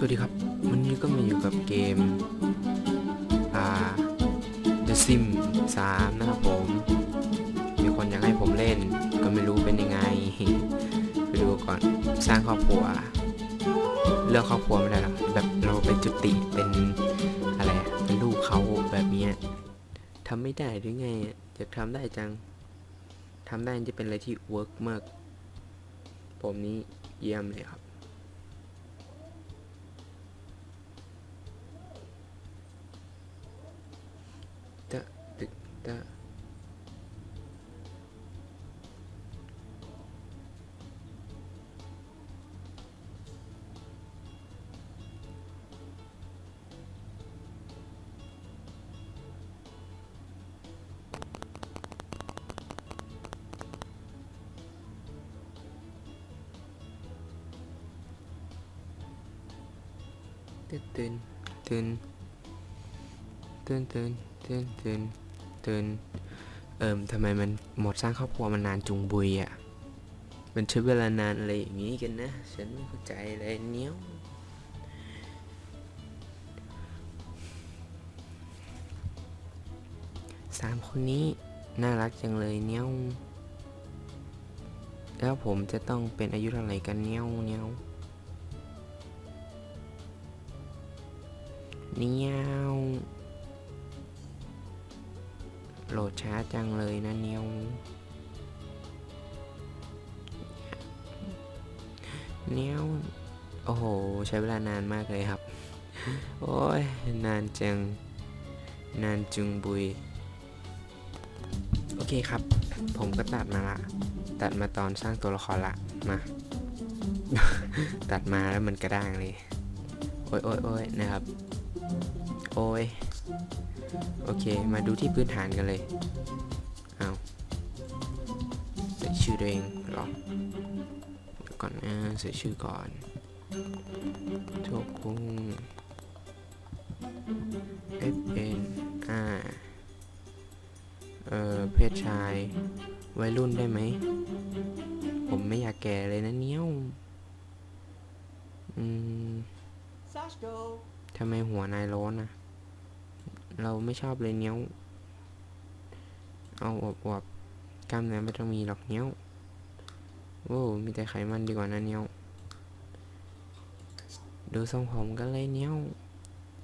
สวัสดีครับ วันนี้ก็มาอยู่กับเกม อ่า The Sim 3 นะครับผม มีคนอยากให้ผมเล่น ก็ไม่รู้เป็นยังไง ไปดูก่อน สร้างครอบครัว เลือกครอบครัวไม่ได้หรอกแบบเราเป็นจุติ เป็นอะไร เป็นลูกเขาแบบนี้ทำไม่ได้หรือไงอะอยากทำได้จังทำได้จะเป็นอะไรที่เวิร์กมาก ผมนี้เยี่ยมเลยครับ đó. Tên tên tên tên tên tên tên ตื่นเอิมทำไมมันหมดสร้างครอบครัวมันนานจุงบุยอะ มันใช้เวลานานอะไรอย่างนี้กันนะ ฉันไม่เข้าใจเลยเนี้ยสามคนนี้น่ารักจังเลยเนี้ยแล้วผมจะต้องเป็นอายุเท่าไหร่กันเนี้ยเนี้ยเนี้ย โหลดช้าจังเลยนะเนี้ยวเนี้ยวโอ้โห ใช้เวลานานมากเลยครับ โอ้ย นานจัง นานจุงบุย โอเคครับ ผมก็ตัดมาละ ตัดมาตอนสร้างตัวละครละ มา ตัดมาแล้วมันกระด้างเลย โอ้ยโอ้ยโอ้ยนะครับ โอ้ย โอเค มาดูที่พื้นฐานกันเลย เอาใส่ชื่อตัวเองเหรอเดี๋ยวก่อนนะใส่ชื่อก่อนโชกุง F N R เอ่อ เพศชาย วัยรุ่นได้ไหม ผมไม่อยากแก่เลยนะเนี้ยวอืม Sashko. ทำไมหัวนายร้อนนะ เราไม่ชอบเลยเนี้ยว เอาอวบอวบๆกล้ามเนื้อไม่ต้องมีหรอกเนี้ยวโอ้มีแต่ไขมันดีกว่านะเนี้ยว ดูทรงผมกันเลยเนี้ยว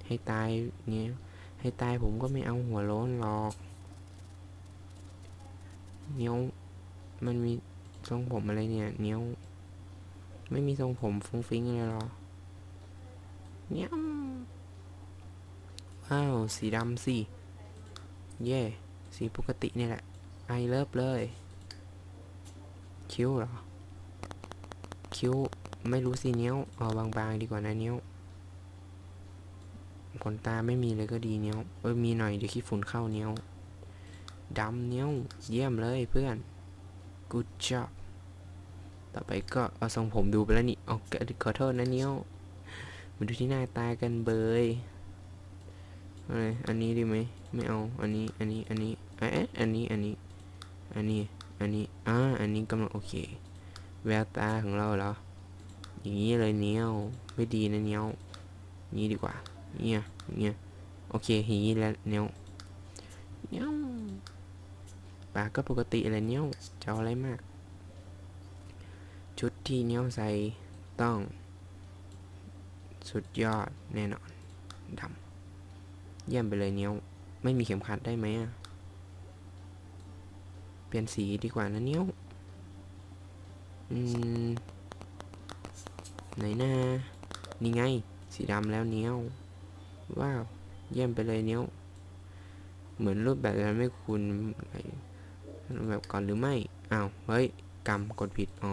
ให้ตายเนี้ยว ให้ตายผมก็ไม่เอาหัวโล้นหรอก เนี้ยว มันมีทรงผมอะไรเนี่ย เนี้ยว ไม่มีทรงผมฟุ้งฟิ้งเลยหรอ เนี้ยว ว้าว สีดำสิ เย่ สีปกตินี่แหละ ไอเลิฟเลย คิ้วเหรอ คิ้ว ไม่รู้สิเนี้ยวเอาบางๆดีกว่านะเนี้ยวขนตาไม่มีเลยก็ดีเนี้ยว เออ มีหน่อยเดี๋ยวขี้ฝุ่นเข้าเนี้ยวดำเนี้ยว เยี่ยมเลยเพื่อน good job ต่อไปก็เอาทรงผมดูไปแล้วนี่ เอาขอโทษนะเนี้ยว มาดูที่หน้าตากันเบย อะไรอันนี้ดีไหมไม่เอา อันนี้ อันนี้ อันนี้เอ๊ะอันนี้ อันนี้ อันนี้ อันนี้ อ่า อันนี้กำลังโอเค แววตาของเราเหรอ อย่างนี้เลยเนี้ยวไม่ดีนะเนี้ยวนี้ดีกว่า เนี่ยเนี่ยโอเคอย่างนี้แล้วเนี้ยวเนี้ยวปากก็ปกติอะไรเนี้ยวจะเอาอะไรมาก ชุดที่เนี้ยวใส่ต้อง สุดยอดแน่นอนดำ เยี่ยมไปเลยเนี้ยว ไม่มีเข็มขัดได้ไหมอะเปลี่ยนสีดีกว่านะเนี้ยว อืม ไหนนะนี่ไง สีดำแล้วเนี้ยว ว้าว เยี่ยมไปเลยเนี้ยว เหมือนรูปแบบนั้นไม่คุณแบบก่อนหรือไม่ อ้าว เฮ้ยกำกดผิด อ๋อ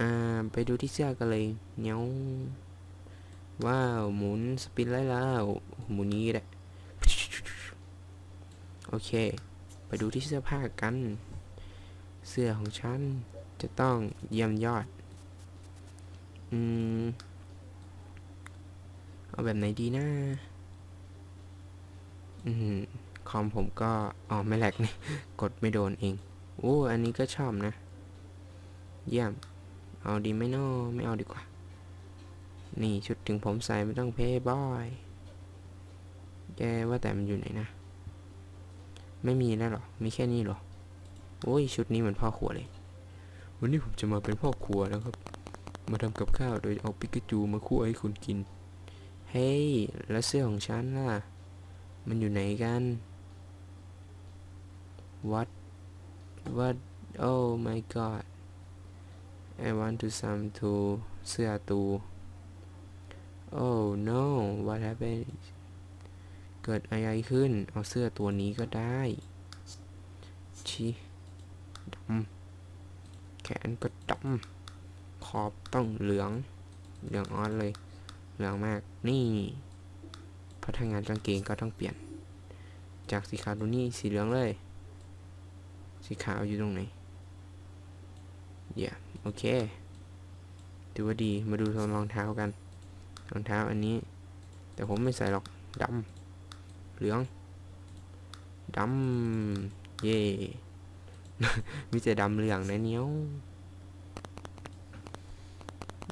อ่า ไปดูที่เสื้อกันเลย เนี้ยว ว้าว หมุนสปินไล่แล้ว หมุนนี้แหละโอเค ไปดูที่เสื้อผ้ากัน เสื้อของฉัน จะต้องเยี่ยมยอด อืม เอาแบบไหนดีนะอืมคอมผมก็ อ๋อ ไม่แหลกนี่ กดไม่โดนเอง โอ้ อันนี้ก็ชอบนะ เยี่ยม เอาดีไหมนอไม่เอาดีกว่า นี่ชุดถึงผมใส่ไม่ต้องเพย์บอยแกว่าแต่มันอยู่ไหนนะ ไม่มีแล้วเหรอ มีแค่นี้เหรอ โอ้ยชุดนี้เหมือนพ่อครัวเลย วันนี้ผมจะมาเป็นพ่อครัวนะครับ มาทำกับข้าวโดยเอาปิกาจูมาคั่วให้คุณกิน เฮ้ย แล้วเสื้อของฉันล่ะ มันอยู่ไหนกัน what what oh my god I want to some to เสื้อตู oh no what happened เกิดอะไรขึ้น เอาเสื้อตัวนี้ก็ได้ชิดำแขนก็ดำขอบต้องเหลือง เหลืองออสเลย เหลืองมาก นี่พนักงานกางเกงก็ต้องเปลี่ยน จากสีขาวตัวนี้สีเหลืองเลย สีขาวอยู่ตรงไหนเยี่ยมโอเคถือว่าดี มาดูรองเท้ากัน รองเท้าอันนี้ แต่ผมไม่ใส่หรอกดำเหลืองดำเย่มีแต่ดำเหลืองนะเนี้ย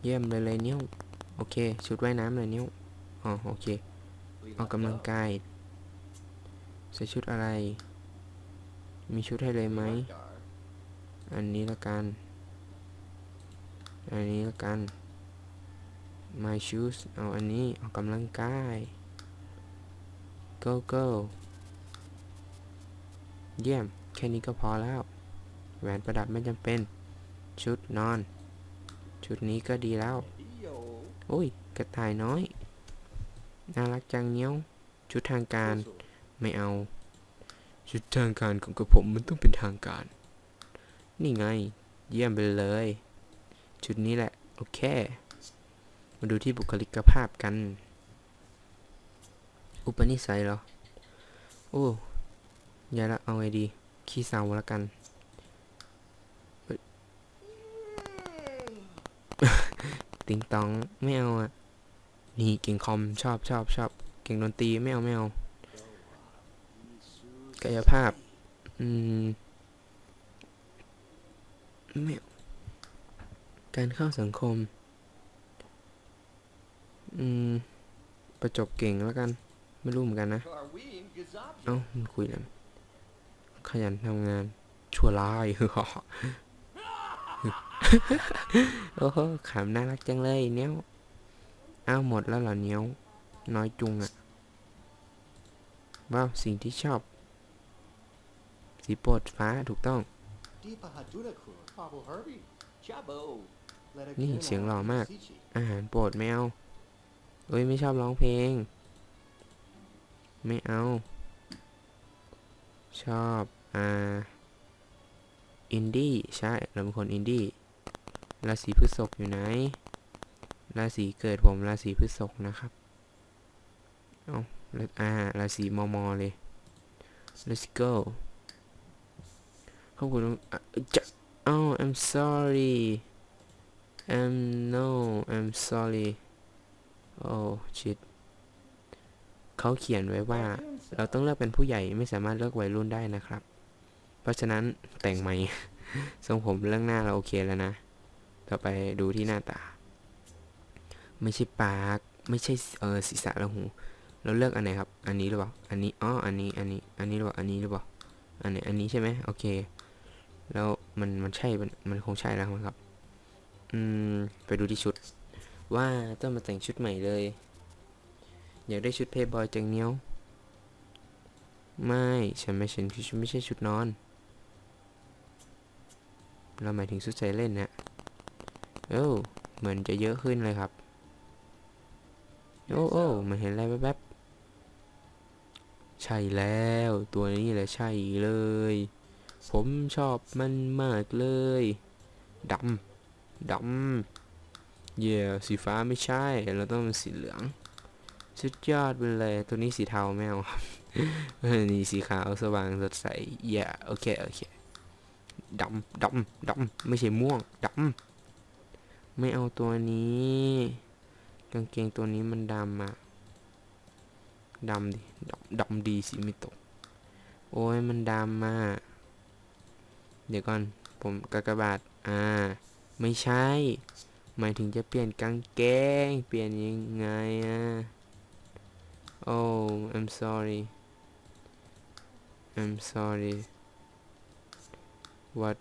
เยี่ยมเลยเลยเนี้ยโอเค ชุดว่ายน้ำเลยเนี้ยอ๋อโอเคออกกำลังกายใส่ชุดอะไร มีชุดให้เลยไหม อันนี้ละกัน อันนี้ละกัน my shoes เอาอันนี้ออกกำลังกาย go go เยี่ยม แค่นี้ก็พอแล้ว แหวนประดับไม่จำเป็น ชุดนอน ชุดนี้ก็ดีแล้ว โอ้ย กระต่ายน้อย น่ารักจังเนี้ยว ชุดทางการ ไม่เอา ชุดทางการของกระผมมันต้องเป็นทางการ นี่ไง เยี่ยมไปเลย ชุดนี้แหละ โอเค มาดูที่บุคลิกภาพกัน อุปนิสัยเหรอ โอ้ยายละเอาไงดี ขี้เศร้าแล้วกัน ติงตองไม่เอาอะ นี่เก่งคอมชอบชอบชอบ เก่งดนตรีไม่เอาไม่เอา กายภาพ อืมไม่การเข้าสังคม อืมประจบเก่งแล้วกัน ไม่รู้เหมือนกันนะ เอ้ามันคุยอะไรขยันทำงาน ชั่วร้ายโอ้โหขำน่ารักจังเลยเนี้ยวอ้าวหมดแล้วเหรอเนี้ยวน้อยจุงอะว้าว สิ่งที่ชอบ สีโปรดฟ้าถูกต้อง นี่เสียงหล่อมาก อาหารโปรดไม่เอา เอ้ยไม่ชอบร้องเพลง ไม่เอา ชอบอ่าอินดี้ใช่เราเป็นคนอินดี้ราศีพฤษภอยู่ไหนราศีเกิดผมราศีพฤษภนะครับเอาอ่าราศีมอมอเลย let's go ขอบคุณอะจะอ้าว I'm sorry I'm no I'm sorry oh shit เขาเขียนไว้ว่า เราต้องเลือกเป็นผู้ใหญ่ไม่สามารถเลือกวัยรุ่นได้นะครับ เพราะฉะนั้นแต่งใหม่ ทรงผมเรื่องหน้าเราโอเคแล้วนะ ต่อไปดูที่หน้าตา ไม่ใช่ปาก ไม่ใช่เออศีรษะและหู เราเลือกอันไหนครับ อันนี้หรือเปล่า อันนี้อ๋ออันนี้ อันนี้ อันนี้หรือเปล่า อันนี้หรือเปล่า อันไหน อันนี้ใช่ไหมโอเค แล้วมันมันใช่มันมันคงใช่แล้วครับ อืม ไปดูที่ชุด ว่าต้องมาแต่งชุดใหม่เลย อยากได้ชุดเพย์บอยจังเนี้ยว ไม่ฉันไม่ฉันคือชุดไม่ใช่ชุดนอน เราหมายถึงชุดใส่เล่นนะโอ้เหมือนจะเยอะขึ้นเลยครับโอ้โอ้มันเห็นอะไรแวบๆใช่แล้ว ตัวนี้แหละใช่เลย ผมชอบมันมากเลยดำดำ เย่สีฟ้าไม่ใช่ เราต้องเป็นสีเหลือง สุดยอดไปเลย ตัวนี้สีเทาแมวครับเออนี่สีขาวสว่างสดใสเย่โอเค โอเคดำดำดำไม่ใช่ม่วงดำไม่เอาตัวนี้ กางเกงตัวนี้มันดำอะดำดิดำดำดีสิไม่ตก โอ้ยมันดำมาเดี๋ยวก่อน ผมกากบาทอ่า ไม่ใช่ หมายถึงจะเปลี่ยนกางเกง เปลี่ยนยังไงอะ oh I'm sorry I'm sorry what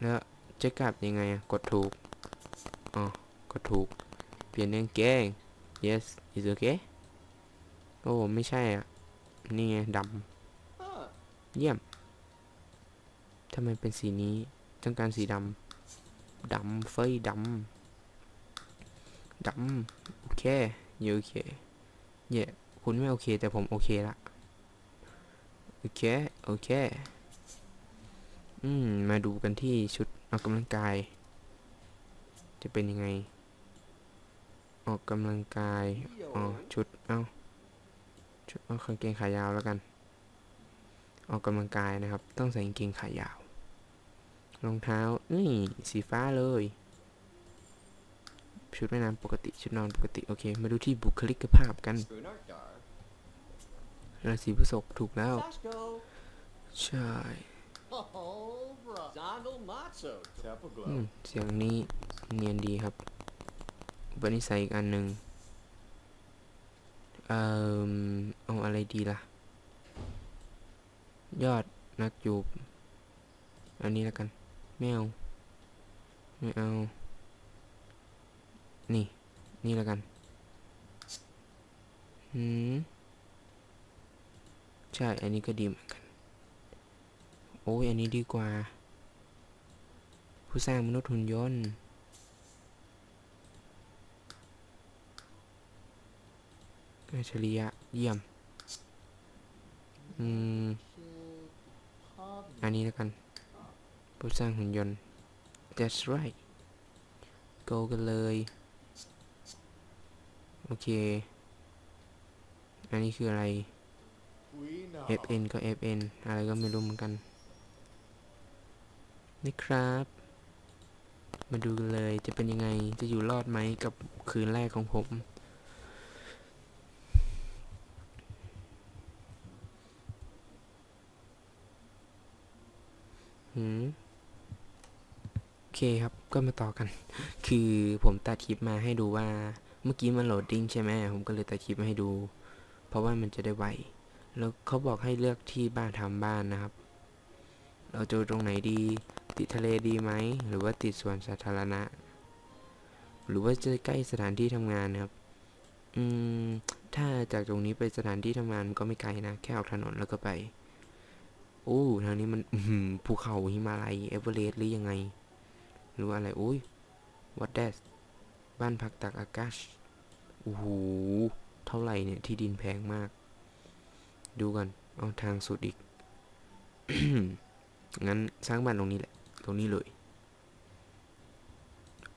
แล้วจะกลับยังไงอะ กดถูก อ๋อ กดถูก เปลี่ยนกางเกง yes is okay โอ้ ไม่ใช่อะ นี่ไงดำ เยี่ยมทำไมเป็นสีนี้ ต้องการสีดำ ดำเฟยดำ ดำโอเคยูโอเคเย่คุณไม่โอเค แต่ผมโอเคละโอเค โอเค อืม มาดูกันที่ชุดออกกำลังกาย จะเป็นยังไง ออกกำลังกายอ๋อชุด เอ้า ชุดเอากางเกงขายาวแล้วกัน ออกกำลังกายนะครับ ต้องใส่กางเกงขายาว รองเท้า นี่ สีฟ้าเลย ชุดว่ายน้ำปกติชุดนอนปกติโอเค มาดูที่บุคลิกภาพกันราศีพฤษภถูกแล้ว ใช่เสียงนี้เนียนดีครับอุปนิสัยอีกอันหนึ่งเอ่อเอาอะไรดีล่ะ ยอดนักจูบ อันนี้แล้วกัน ไม่เอา ไม่เอา นี่ นี่แล้วกันหืมใช่ อันนี้ก็ดีเหมือนกัน โอ้ย อันนี้ดีกว่า ผู้สร้างมนุษย์หุ่นยนต์ อัจฉริยะ เยี่ยม อืม อันนี้แล้วกัน ผู้สร้างหุ่นยนต์ that's right go กันเลย โอเค อันนี้คืออะไร FN ก็ FN อะไรก็ไม่รู้เหมือนกัน นี่ครับ มาดูกันเลยจะเป็นยังไง จะอยู่รอดไหมกับคืนแรกของผม หืมโอเคครับ ก็มาต่อกัน คือผมตัดคลิปมาให้ดูว่า เมื่อกี้มันโหลดดิ้งใช่ไหมผมก็เลยตัดคลิปมาให้ดู เพราะว่ามันจะได้ไว แล้วเขาบอกให้เลือกที่บ้านทำบ้านนะครับ เราจะตรงไหนดี ติดทะเลดีไหม หรือว่าติดสวนสาธารณะ หรือว่าจะใกล้สถานที่ทำงานนะครับ อืม ถ้าจากตรงนี้ไปสถานที่ทำงานก็ไม่ไกลนะ แค่ออกถนนแล้วก็ไปโอ้ทางนี้มันภูเขาหิมาลัยเอเวอเรสต์หรือยังไง หรือว่าอะไรโอ้ย what that บ้านพักตากอากาศโอ้โหเท่าไหร่เนี่ยที่ดินแพงมาก ดูกันเอาทางสุดอีก งั้นสร้างบ้านตรงนี้แหละ ตรงนี้เลย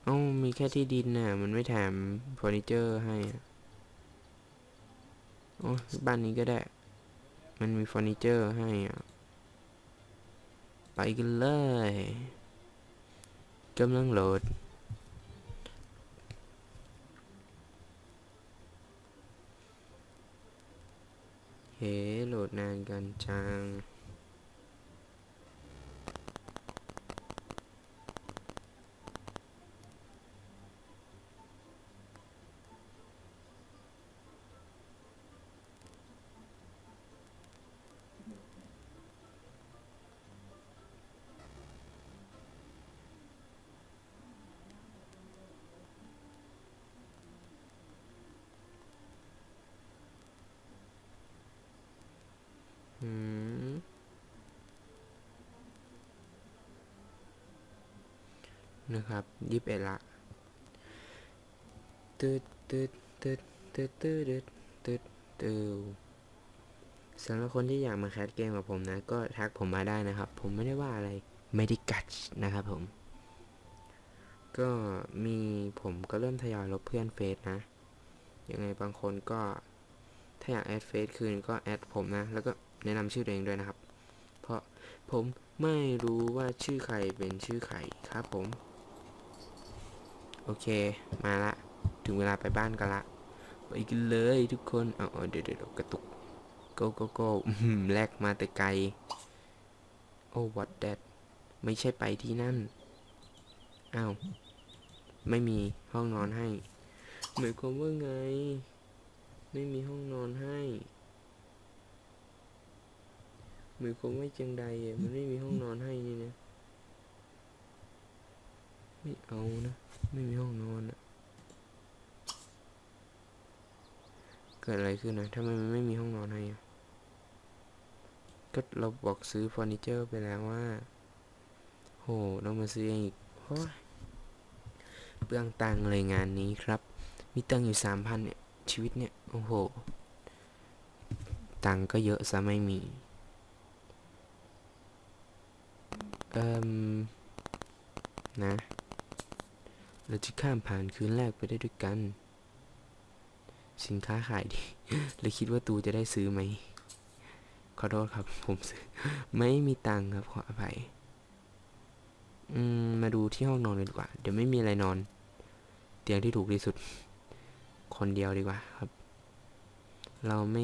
เอ้ามีแค่ที่ดินน่ะ มันไม่แถมเฟอร์นิเจอร์ให้อะโอ้บ้านนี้ก็ได้ มันมีเฟอร์นิเจอร์ให้อะ ไปกันเลยกำลังโหลด เฮ้โหลดนานกันจัง นะครับยี่สิบเอ็ดละตืดตืดตืดตืดตืดตืดตืดสำหรับคนที่อยากมาแคสเกมกับผมนะ ก็ทักผมมาได้นะครับ ผมไม่ได้ว่าอะไรไม่ได้กัดนะครับผม ก็มีผมก็เริ่มทยอยลบเพื่อนเฟซนะ ยังไงบางคนก็ ถ้าอยากแอดเฟซคืนก็แอดผมนะ แล้วก็แนะนำชื่อตัวเองด้วยนะครับ เพราะผมไม่รู้ว่าชื่อใครเป็นชื่อใครครับผม โอเค มาละ ถึงเวลาไปบ้านกันละไปกันเลยทุกคนเอาเอเดี๋ยวเดี๋ยวกระตุก go go go หือแลกมาแต่ไกล โอ้ what that ไม่ใช่ไปที่นั่น อ้าวไปไม่มีห้องนอนให้ หมายความว่าไง ไม่มีห้องนอนให้หมายความว่าจังใดอะมันไม่มีห้องนอนให้นี่นะ ไม่เอานะ ไม่มีห้องนอนอะเกิดอะไรขึ้นนะทำไมมันไม่มีห้องนอนให้ก็เราบอกซื้อเฟอร์นิเจอร์ไปแล้วว่า โหต้องมาซื้อเองอีกโอ้ยเปลืองตังเลยงานนี้ครับ มีตังอยู่สามพันเนี่ย ชีวิตเนี่ย โอ้โห ตังก็เยอะซะไม่มี เอ่มนะ เราจะข้ามผ่านคืนแรกไปได้ด้วยกัน สินค้าขายดีเลยคิดว่าตูจะได้ซื้อไหม ขอโทษครับ ผมซื้อ ไม่มีตังค์ครับ ขออภัย อืม มาดูที่ห้องนอนเลยดีกว่า เดี๋ยวไม่มีอะไรนอน เตียงที่ถูกที่สุด คนเดียวดีกว่าครับ เราไม่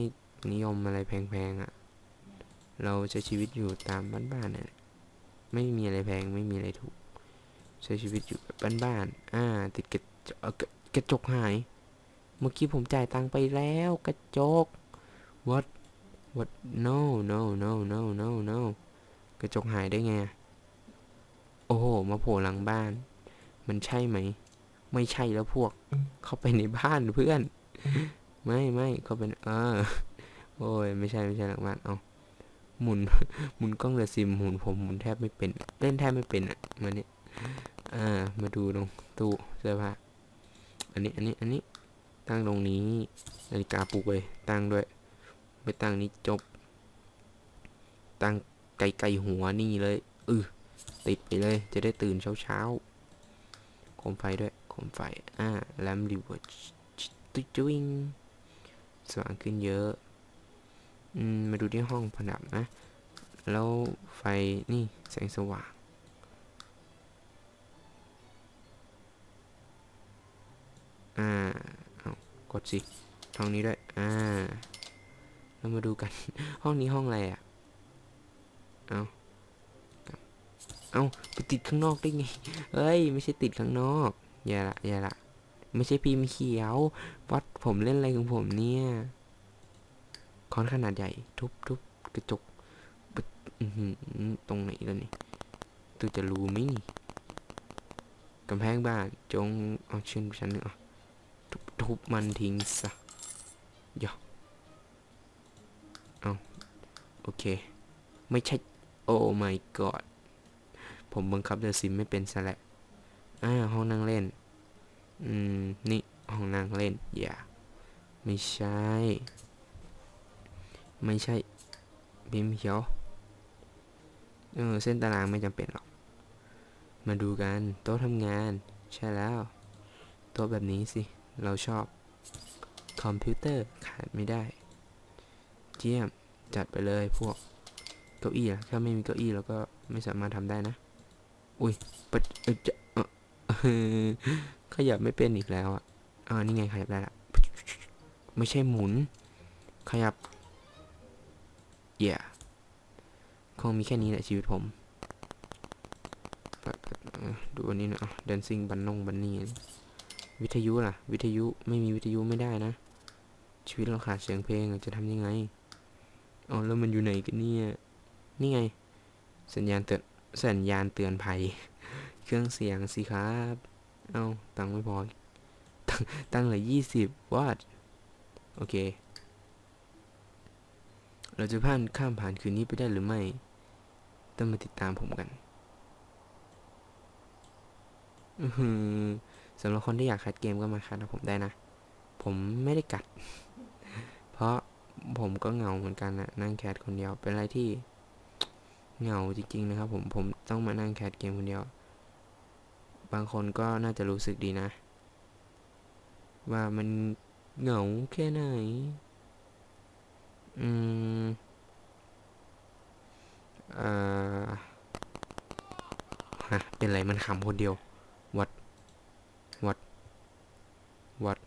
นิยมอะไรแพงๆอะ่ะ เราใช้ชีวิตอยู่ตามบ้านๆน่ะไม่มีอะไรแพงไม่มีอะไรถูก ใช้ชีวิตอยู่แบบบ้านๆ อ่า ติดกระจกกระจกหาย เมื่อกี้ผมจ่ายตังค์ไปแล้วกระจก what what no no no no no no กระจกหายได้ไง โอ้โห มาโผล่หลังบ้าน มันใช่ไหม ไม่ใช่แล้วพวก เข้าไปในบ้านเพื่อน ไม่ไม่เขาไปในเออ โอ้ย ไม่ใช่ไม่ใช่หลังบ้าน เอาหมุน หมุนกล้องเรือซิม หมุนผมหมุนแทบไม่เป็น เล่นแทบไม่เป็นอะ มาเนี่ย อ่า มาดูตรงตู้เสื้อผ้าอันนี้ อันนี้ อันนี้ ตั้งตรงนี้ นาฬิกาปลุกเลย ตั้งด้วย ไปตั้งนี้จบ ตั้งไกลๆหัวนี่เลยเออติดไปเลย จะได้ตื่นเช้าๆโคมไฟด้วย โคมไฟ อ่า แลมดิวตุ้ยจุ้งสว่างขึ้นเยอะ อืม มาดูที่ห้องผนังนะ แล้วไฟนี่แสงสว่าง อ่าเอากดสิห้องนี้ด้วย อ่า เรามาดูกัน ห้องนี้ห้องอะไรอะ เอาเอาไปติดข้างนอกได้ไง เอ้ย ไม่ใช่ติดข้างนอก อย่าละ อย่าละ ไม่ใช่พิมพ์เขียววัดผมเล่นอะไรของผมเนี่ยค้อนขนาดใหญ่ ทุบทุบกระจกปตรงไหนแล้วนี่ตูจะรู้ไหมนี่กำแพงบ้านจงเอาเชิญชั้นหนึ่งเอา ทุบทุบมันทิ้งซะย่อเอาโอเค ไม่ใช่ โอ้ my god ผมบังคับเดอะซิมไม่เป็นซะแล้วอ่าห้องนั่งเล่น อืม นี่ ห้องนั่งเล่น อย่า ไม่ใช่ ไม่ใช่พิมเขียวเออเส้นตารางไม่จำเป็นหรอก มาดูกัน โต๊ะทำงาน ใช่แล้ว โต๊ะแบบนี้สิ เราชอบ คอมพิวเตอร์ขาดไม่ได้ เจียม จัดไปเลยพวก เก้าอี้อะถ้าไม่มีเก้าอี้เราก็ไม่สามารถทำได้นะ อุ้ยปัดเอยจะเออขยับไม่เป็นอีกแล้วอะอ่านี่ไงขยับได้ละ ไม่ใช่หมุน ขยับเย่คงมีแค่นี้แหละชีวิตผม ดูอันนี้นะเดนซิ่งบันนงบันนี่ วิทยุล่ะ วิทยุไม่มีวิทยุไม่ได้นะ ชีวิตเราขาดเสียงเพลงจะทำยังไงอ๋อแล้วมันอยู่ไหนกันเนี่ยนี่ไง สัญญาณเตือนสัญญาณเตือนภัย เครื่องเสียงสิครับ เอาตังไม่พอตังตังเหลือยี่สิบวัตโอเค เราจะผ่านข้ามผ่านคืนนี้ไปได้หรือไม่ ต้องมาติดตามผมกัน อือหือ สำหรับคนที่อยากคัดเกมก็มาคัดผมได้นะ ผมไม่ได้กัด เพราะผมก็เหงาเหมือนกันนะนั่งแคสคนเดียว เป็นอะไรที่เหงาจริงๆนะครับ ผมผมต้องมานั่งแคสเกมคนเดียว บางคนก็น่าจะรู้สึกดีนะ ว่ามันเหงาแค่ไหน อืมเอ่อฮะเป็นไรมันขำคนเดียววัด วัด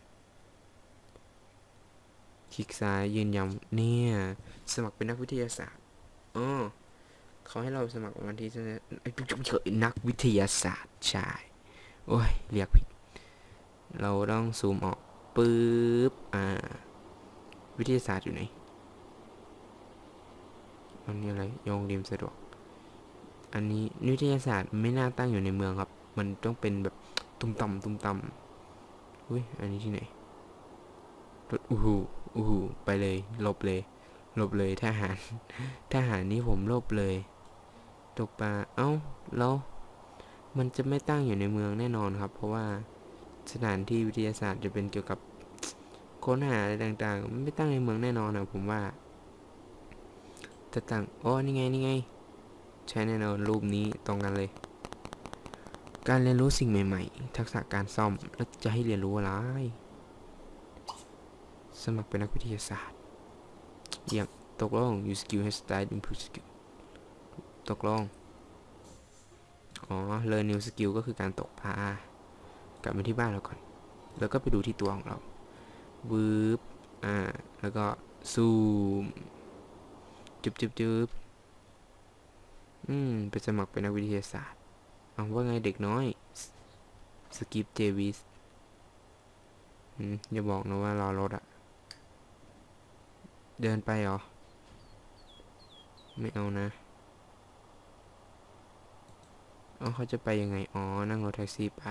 คลิกซ้ายยืนยันเนี่ย สมัครเป็นนักวิทยาศาสตร์อ๋อเขาให้เราสมัครวันที่จะเอ้ยเฉยนักวิทยาศาสตร์ใช่โอ้ยเรียกผิด เราต้องซูมออกปึ๊บอ่า วิทยาศาสตร์อยู่ไหนอันนี้อะไรโยงริมสะดวก อันนี้วิทยาศาสตร์ไม่น่าตั้งอยู่ในเมืองครับ มันต้องเป็นแบบตุ้มต่ำตุ้มต่ำ อุ้ยอันนี้ที่ไหนรถอู้หูอู้หูไปเลยหลบเลยหลบเลยทหารทหารนี่ผมหลบเลย ตกปลาเอ้าแล้วมันจะไม่ตั้งอยู่ในเมืองแน่นอนครับ เพราะว่าสถานที่วิทยาศาสตร์จะเป็นเกี่ยวกับค้นหาอะไรต่างๆ มันไม่ตั้งในเมืองแน่นอนนะผมว่าจะตั้งอ๋อนี่ไงนี่ไง ใช้แน่นอนรูปนี้ตรงกันเลย การเรียนรู้สิ่งใหม่ๆ ทักษะการซ่อม แล้วจะให้เรียนรู้อะไร สมัครเป็นนักวิทยาศาสตร์ เยี่ยม ตกลง use skill has style improve skill ตกลง อ๋อ learn new skill ก็คือการตกปลากลับมาที่บ้านเราก่อน แล้วก็ไปดูที่ตัวของเราวืบอ่า แล้วก็ซูม จุบจุบจุบอืม ไปสมัครเป็นนักวิทยาศาสตร์ เอาว่าไงเด็กน้อย สกิปเจวิสอย่าบอกนะว่ารอรถอะ เดินไปเหรอ ไม่เอานะอ๋อเขาจะไปยังไง อ๋อ นั่งรถแท็กซี่ไป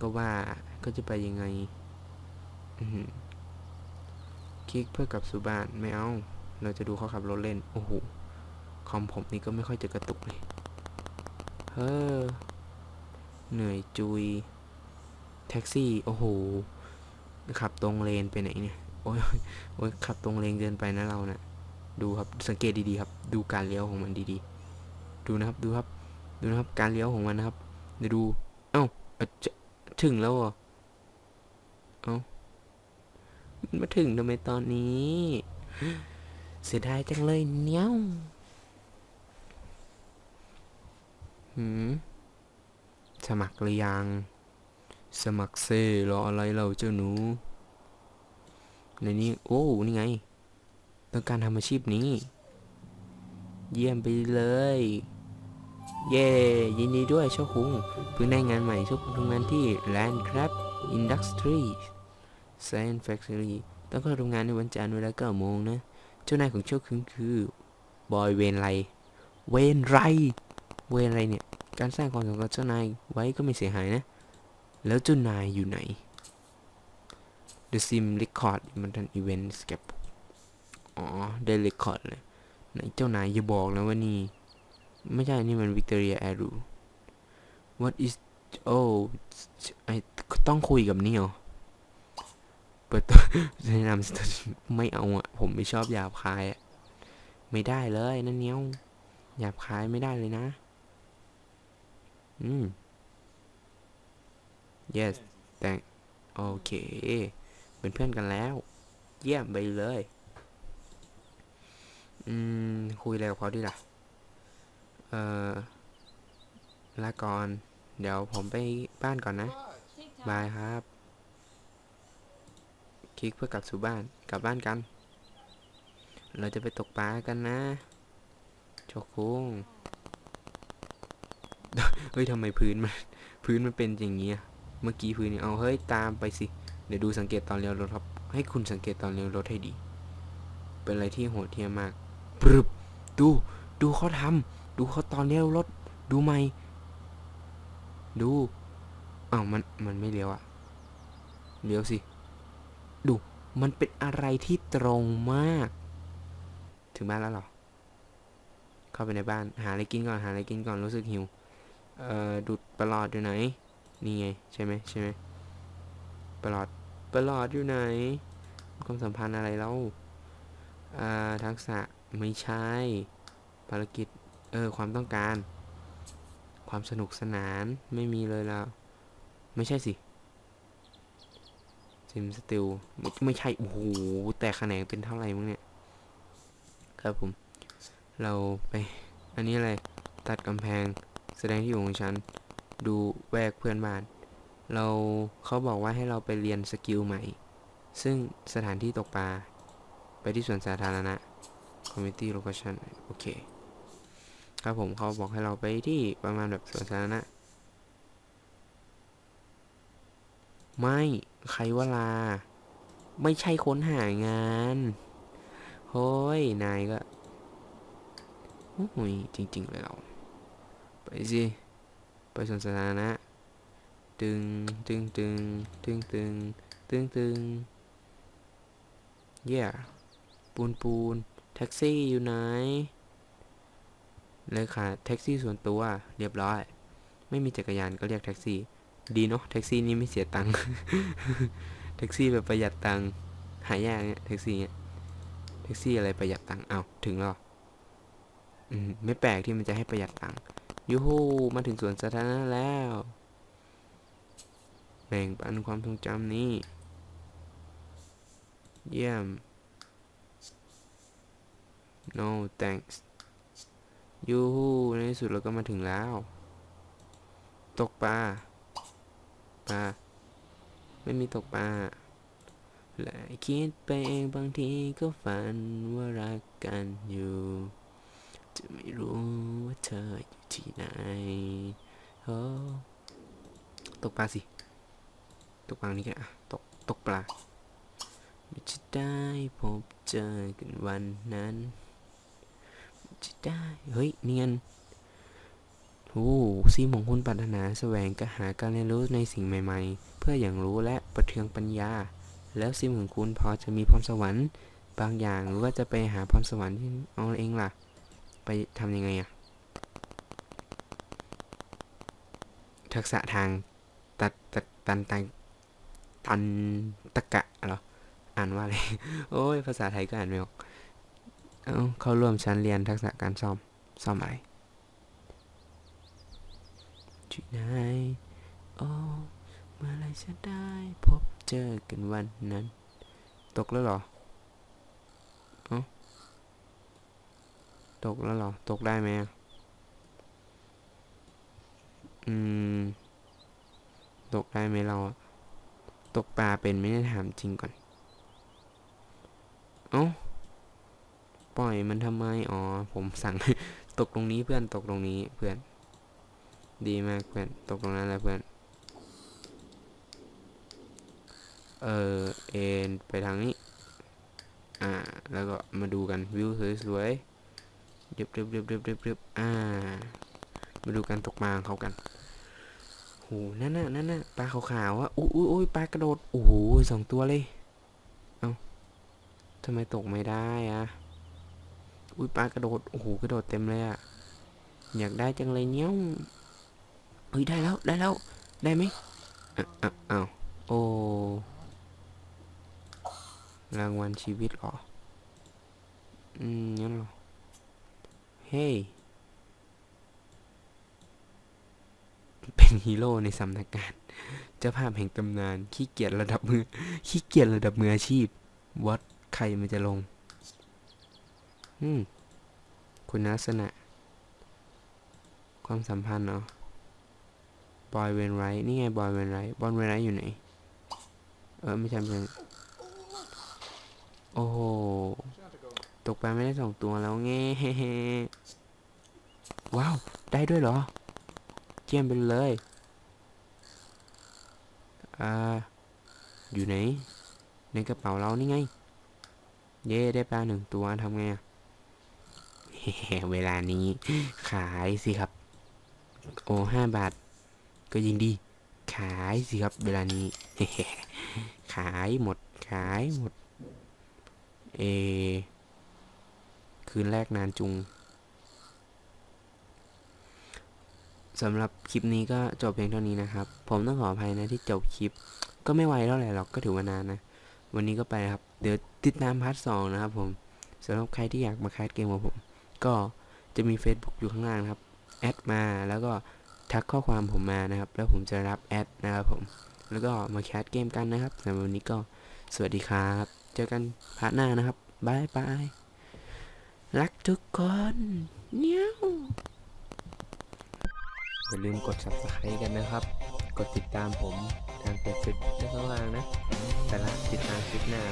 ก็ว่าก็จะไปยังไงคลิกเพื่อกลับสู่บ้าน ไม่เอา เราจะดูเขาขับรถเล่น โอ้โห คอมผมนี่ก็ไม่ค่อยจะกระตุกเลย เฮ้อเหนื่อยจุย แท็กซี่ โอ้โห ขับตรงเลนไปไหนเนี่ย โอ้ยโอ้ยขับตรงเลนเกินไปนะเรานะ่ะ ดูครับ สังเกตดีๆครับ ดูการเลี้ยวของมันดีๆ ดูนะครับ ดูครับ ดูนะครับ การเลี้ยวของมันนะครับเดี๋ยวดู เอ้าเอ้าจะถึงแล้วเหรอ เอ้ามันมาถึงทำไมตอนนี้ เสียดายจังเลยเนี้ยว หืมสมัครหรือยัง สมัครเซ่รออะไรเราเจ้าหนู ในนี้ โอ้ นี่ไง ต้องการทำอาชีพนี้ เยี่ยมไปเลย เย้ยินดีด้วยโชคุงเพิ่งได้งานใหม่โชคุงทำงานที่ Landcraft Industries Science Factory ต้องเข้าทำงานในวันจันทร์เวลาเก้าโมงนะ เจ้านายของโชคุงคือบอยเวนไร เวนไร เวนไรเนี่ย การสร้างความสัมพันธ์กับเจ้านายไว้ก็ไม่เสียหายนะ แล้วเจ้านายอยู่ไหน The Sim Record มันทันอีเวนต์สเก็ปอ๋อ ได้ Record เลยไหนเจ้านายอย่าบอกนะว่านี่ ไม่ใช่ นี่มัน Victoria Aru What is โอ้ไอต้องคุยกับนี่เหรอเปิดตัวแนะนำไม่เอาอะ ผมไม่ชอบหยาบคายอะ ไม่ได้เลยนั่นเนี้ยวหยาบคายไม่ได้เลยนะ อืม yes แต่โอเค เป็นเพื่อนกันแล้ว เยี่ยมไปเลย อืม คุยอะไรกับเขาดีล่ะ เออลาก่อน เดี๋ยวผมไปบ้านก่อนนะ บายครับ คลิกเพื่อกลับสู่บ้าน กลับบ้านกัน เราจะไปตกปลากันนะ โชคุง เฮ้ยทำไมพื้นมันพื้นมันเป็นอย่างนี้เมื่อกี้พื้นนี่เอาเฮ้ยตามไปสิ เดี๋ยวดูสังเกตตอนเลี้ยวรถครับ ให้คุณสังเกตตอนเลี้ยวรถให้ดี เป็นอะไรที่โหดเหี้ยมมากปรึบดู ดูเขาทำดูเขาตอนเลี้ยวรถ ดูไหมดูอ้าวมันมันไม่เลี้ยวอะเลี้ยวสิ ดู มันเป็นอะไรที่ตรงมาก ถึงบ้านแล้วหรอ เข้าไปในบ้าน หาอะไรกินก่อน หาอะไรกินก่อน รู้สึกหิว เอ่อดูดประหลอดอยู่ไหน นี่ไง ใช่ไหมใช่ไหมประหลอดประหลอดอยู่ไหนความสัมพันธ์อะไรแล้วอ่าทักษะไม่ใช่ภารกิจ เออ ความต้องการ ความสนุกสนานไม่มีเลยแล้ว ไม่ใช่สิซิมสติลไม่ไม่ใช่ โอ้โห แต่แขนงเป็นเท่าไหร่มั้งเนี่ย ครับผม เราไป อันนี้อะไร ตัดกำแพง แสดงที่อยู่ของฉัน ดูแวกเพื่อนบ้าน เราเขาบอกว่าให้เราไปเรียนสกิลใหม่ ซึ่งสถานที่ตกปลา ไปที่สวนสาธารณะ community location โอเค ครับผมเขาบอกให้เราไปที่ประมาณแบบสวนสาธารณะ ไม่ใครว่าลา ไม่ใช่ค้นหางานเฮ้ย นายก็โอ้ยจริง ๆ เลยเรา สิไปสวนสาธารณะตึงตึงตึงตึงตึงตึงตึงเย่ปูนปูนแท็กซี่อยู่ไหนเลยค่ะแท็กซี่ส่วนตัวเรียบร้อย ไม่มีจักรยานก็เรียกแท็กซี่ ดีเนาะแท็กซี่นี่ไม่เสียตังค์แท็กซี่แบบประหยัดตังค์หายากเนี่ยแท็กซี่เนี่ยแท็กซี่อะไรประหยัดตังค์เอาถึงแล้วเหรออืมไม่แปลกที่มันจะให้ประหยัดตังค์ ยูฮูมาถึงสวนสาธารณะแล้วแบ่งปันความทรงจำนี้ เยี่ยม no thanks ยูฮูในที่สุดเราก็มาถึงแล้ว ตกปลา ปลา ไม่มีตกปลาและคิดไปเองบางทีก็ฝันว่ารักกันอยู่ จะไม่รู้ว่าเธออยู่ที่ไหนโอ้ตกปลาสิ ตกปลานี้กันอะตก ตกปลาไม่จะได้พบเจอกันวันนั้นไม่จะได้ เฮ้ยเนียนโอ้ซีมของคุณปรารถนาแสวงกระหาการเรียนรู้ในสิ่งใหม่ ๆ เพื่ออย่างรู้และประเทืองปัญญา แล้วซิมของคุณพอจะมีพรสวรรค์บางอย่างหรือว่าจะไปหาพรสวรรค์ที่เอาเองล่ะ ไปทำยังไงอะทักษะทางตัดตัดตันตันตันตะกะเหรอ อ่านว่าอะไร โอ้ย ภาษาไทยก็อ่านไม่ออก เอาเข้าร่วมชั้นเรียนทักษะการซ่อม ซ่อมอะไรที่ไหนโอ้เมื่อไรจะได้พบเจอกันวันนั้น ตกแล้วเหรอเอ้า ตกแล้วหรอ ตกได้ไหมอืม ตกได้ไหมเรา ตกปลาเป็นไม่ได้ถามจริงก่อน เอ้า ปล่อยมันทำไม อ๋อ ผมสั่ง ตกตรงนี้เพื่อน ตกตรงนี้เพื่อน ดีมากเพื่อน ตกตรงนั้นแหละเพื่อน เออ เอ็นไปทางนี้ อ่า แล้วก็มาดูกันวิวสวยๆ เรียบเรียบเรียบเรียบเรียบเรียบอ่า มาดูการตกปลาของเขากันโหนั่นน่ะนั่นน่ะปลาขาวๆอะอุ้ยอุ้ยอุ้ยปลากระโดด โอ้โหสองตัวเลย เอ้าทำไมตกไม่ได้อะ อุ้ยปลากระโดด โอ้โห กระโดดเต็มเลยอะ อยากได้จังเลยเนี้ยเฮ้ยได้แล้วได้แล้ว ได้ไหมอะอะอ้าวโอ้รางวัลชีวิตเหรอ อืมงั้นเหรอ ฮ้ย เป็นฮีโร่ในสำนักงานเจ้าภาพแห่งตำนาน ขี้เกียจระดับมือ ขี้เกียจระดับมืออาชีพ วัดใครมันจะลง อืม คุณลักษณะ ความสัมพันธ์เนาะบอยเวนไรท์นี่ไงบอยเวนไรท์บอยเวนไรท์อยู่ไหน เออ ไม่ใช่ไม่ใช่โอ้โห ตกปลาไม่ได้สองตัวแล้วไงว้าว ได้ด้วยเหรอเจียมไปเลย อ่า อยู่ไหน ในกระเป๋าเรานี่ไง เย่ได้ปลาหนึ่งตัวทำไงอะเวลานี้ ขายสิครับ โอห้าบาท ก็ยิงดี ขายสิครับ เวลานี้ ขายหมด ขายหมด เอ คืนแรกนานจุงสำหรับคลิปนี้ก็จบเพียงเท่านี้นะครับ ผมต้องขออภัยนะที่จบคลิป ก็ไม่ไวเท่าไหร่หรอกก็ถือว่านานนะ วันนี้ก็ไปครับ เดี๋ยวติดตามพาร์ทสองนะครับผมสำหรับใครที่อยากมาคัดเกมกับผม ก็จะมี Facebook อยู่ข้างล่างนะครับ แอดมาแล้วก็ทักข้อความผมมานะครับ แล้วผมจะรับแอดนะครับผม แล้วก็มาแคสเกมกันนะครับสำหรับวันนี้ก็สวัสดีครับ เจอกันพาร์ทหน้านะครับบายบาย รักทุกคนเนี้ยวอย่าลืมกด subscribe กันนะครับ กดติดตามผมทางเพจ Facebook และข้างล่างนะ แต่ละติดตามคลิปหน้า